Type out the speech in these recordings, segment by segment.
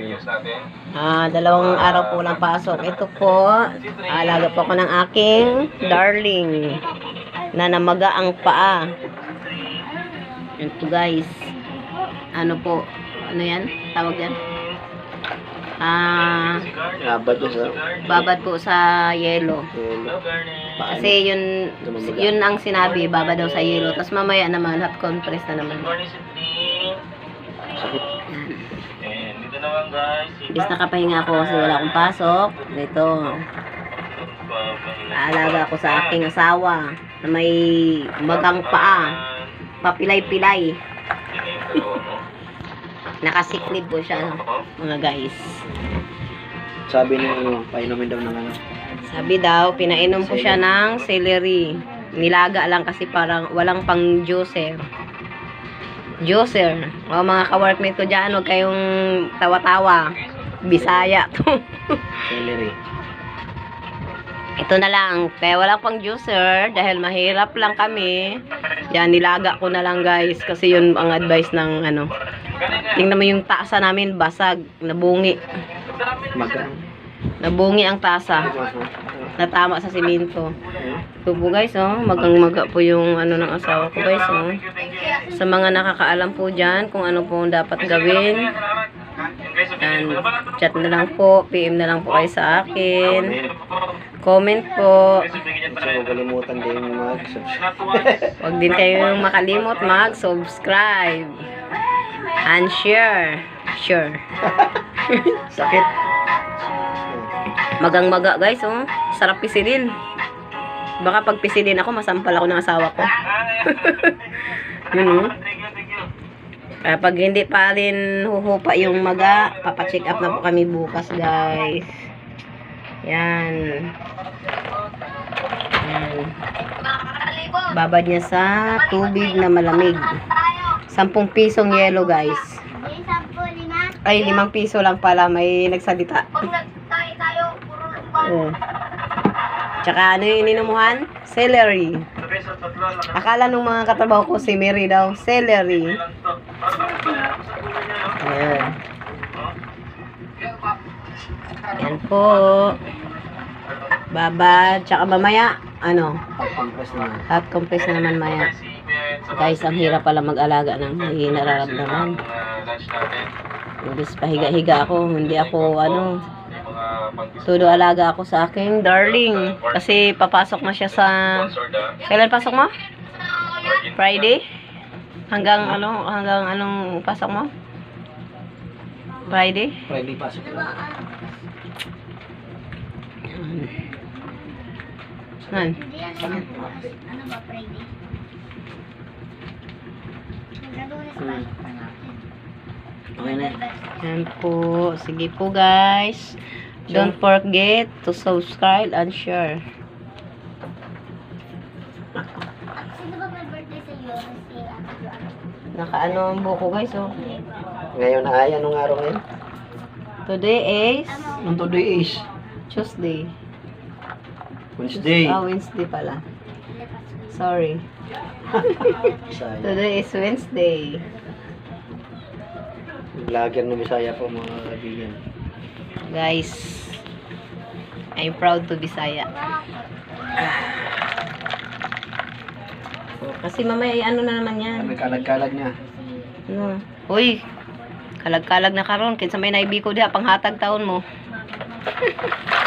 videos natin. Ah, dalawang araw po lang pasok. Ito po, alaga po ako ng aking darling na namaga ang paa. Yan po guys. Ano po? Ano yan? Tawag yan? Ah, Abad doon sa... babad po sa yelo. Kasi yun, yun ang sinabi, babad daw sa yelo. Tapos mamaya naman, hot compress na naman. Dito naman guys, si Bis nakapahinga ako kasi wala akong pasok. Dito, aalaga ako sa aking asawa na may magang paa. Papilay-pilay. Nakasiklib po siya, mga guys. Sabi niya, ano, painumin daw ng ano. Sabi daw, pinainom ko siya ng celery. Nilaga lang kasi parang walang pang juicer. Juicer. O mga ka-workmate ko dyan, huwag kayong tawa-tawa. Bisaya to. Celery. Ito na lang. Kaya wala pang juicer dahil mahirap lang kami. Yan, nilaga ko na lang guys. Kasi yun ang advice ng ano. Tingnan mo yung tasa namin, basag, nabungi. Magang. Nabungi ang tasa. Natama sa simento. Ito po guys, oh, magang-maga po yung ano ng asawa ko guys, oh. Sa mga nakakaalam po dyan kung ano po dapat gawin, and chat na lang po, PM na lang po kayo sa akin. Comment po. Huwag din. Huwag din kayong makalimot mag-subscribe. And share. Sure. Sakit. Magang-maga guys, oh. Sarap pisilin. Baka pag pisilin ako, masampal ako ng asawa ko. Yun, oh. Kaya pag hindi pa rin huhupa yung maga, papacheck up na po kami bukas, guys. Yan. Yan. Babad niya sa tubig na malamig. 10 pisong yelo, guys. Ay, 5 piso lang pala. May nagsalita. Oh. Tsaka ano yung ininumuhan? Celery. Akala nung mga katrabaho ko si Mary daw, celery. Ayan. Yan po. Babad. Tsaka mamaya, ano, Pag-compress na. hot compress na naman maya. Guys, ang hirap pala mag-alaga ng may nararamdaman. Imbis pahiga-higa ako, hindi ako, ano, Todo alaga ako sa aking darling. Kasi papasok na siya sa... Kailan pasok mo? Friday? Hanggang ano, hanggang anong pasok mo? Friday? Friday pasok na. Nan. Ano ba, Friday? Okay na. Yan po. Sige po guys. Don't forget to subscribe and share. Sino ba may birthday sa iyo? Si Ate Joanna. Nakaano ang buko guys oh. Ngayon ay, anong araw ngayon? Today is Nung today is Tuesday. Wednesday. Ah, Wednesday pala. Sorry. Today is Wednesday. Vlogger ng Bisaya po mga kaibigan. Guys, I'm proud to Bisaya. Kasi mamaya ay ano na naman yan. May kalag-kalag niya. Ano? Uy, kalag-kalag na karon kinsa may naibi ko diha panghatag taon mo.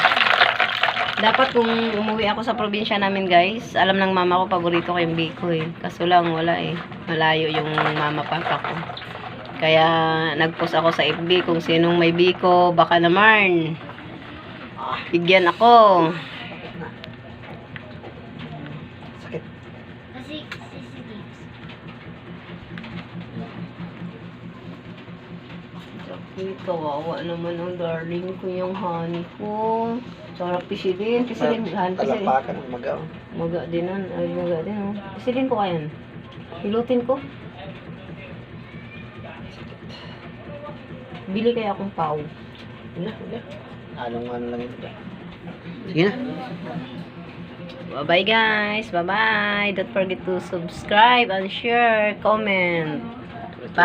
Dapat kung umuwi ako sa probinsya namin guys, alam ng mama ko paborito ko yung biko eh. Kaso lang wala eh. Malayo yung mama papa ko. Kaya nagpost ako sa FB kung sinong may biko, baka naman. Bigyan ako. Sakit. Kasi, si si Gibbs. Sakit, kawawa naman ang darling ko yung honey ko. Sarap pisilin, pisilin, han, pisilin. Talapakan ng magaw. Maga din nun. Ay, maga din oh. Pisilin ko kayan. Hilutin ko. Bili kaya akong pau. Wala, wala. Anong ano lang ito. Sige na. Bye-bye guys. Bye-bye. Don't forget to subscribe and share, comment. Bye.